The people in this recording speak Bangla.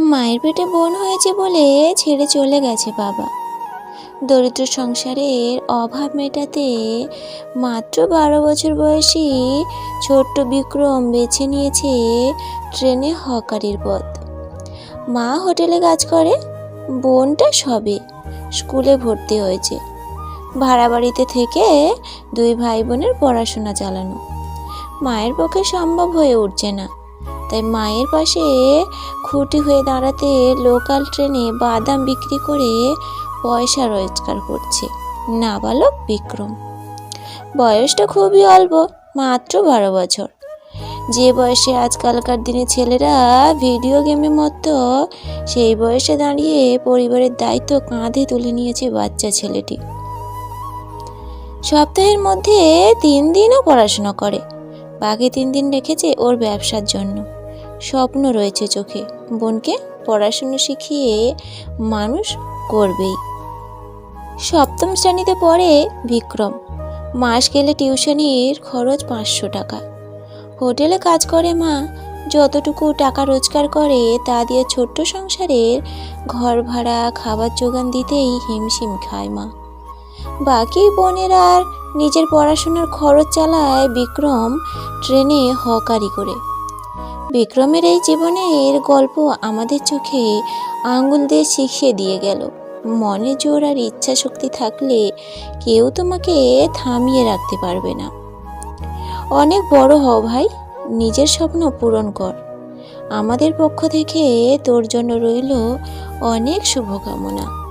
মায়ের পেটে বোন হয়েছে বলে ছেড়ে চলে গেছে বাবা। দরিদ্র সংসারের অভাব মেটাতে মাত্র বারো বছর বয়সী ছোট্ট বিক্রম বেছে নিয়েছে ট্রেনে হকারির পথ। মা হোটেলে কাজ করে, বোনটা সবে স্কুলে ভর্তি হয়েছে। ভাড়া বাড়িতে থেকে দুই ভাই বোনের পড়াশোনা চালানো। মায়ের পক্ষে সম্ভব হয়ে উঠছে না। তাই মায়ের পাশে খুঁটি হয়ে দাঁড়াতে লোকাল ট্রেনে বাদাম বিক্রি করে পয়সা রোজগার করছে। নাবালক বিক্রম। বয়সটা খুবই অল্প, মাত্র বারো বছর। যে বয়সে আজকালকার দিনে ছেলেরা ভিডিও গেমে মতো সেই বয়সে দাঁড়িয়ে পরিবারের দায়িত্ব কাঁধে তুলে নিয়েছে বাচ্চা ছেলেটি। সপ্তাহের মধ্যে তিন দিনও পড়াশোনা করে। বাকি তিন দিন রেখেছে ওর ব্যবসার জন্য। স্বপ্ন রয়েছে চোখে। বোনকে পড়াশুনো শিখিয়ে মানুষ করবেই। সপ্তম শ্রেণীতে পড়ে বিক্রম। মাস গেলে টিউশনির খরচ পাঁচশো টাকা। হোটেলে কাজ করে মা। যতটুকু টাকা রোজগার করে, তা দিয়ে ছোট্ট সংসারের ঘর ভাড়া, খাবার জোগান দিতেই হিমশিম খায় মা। বাকি বোনের আর নিজের পড়াশোনার খরচ চালায় বিক্রম ট্রেনে হকারি করে। বিক্রমের এই জীবনের গল্প আমাদের চোখে আঙ্গুল দিয়ে শিখিয়ে দিয়ে গেল। মনে জোর আর ইচ্ছা শক্তি থাকলে কেউ তোমাকে থামিয়ে রাখতে পারবে না। অনেক বড় হও ভাই, নিজের স্বপ্ন পূরণ কর। আমাদের পক্ষ থেকে তোর জন্য রইল অনেক শুভকামনা।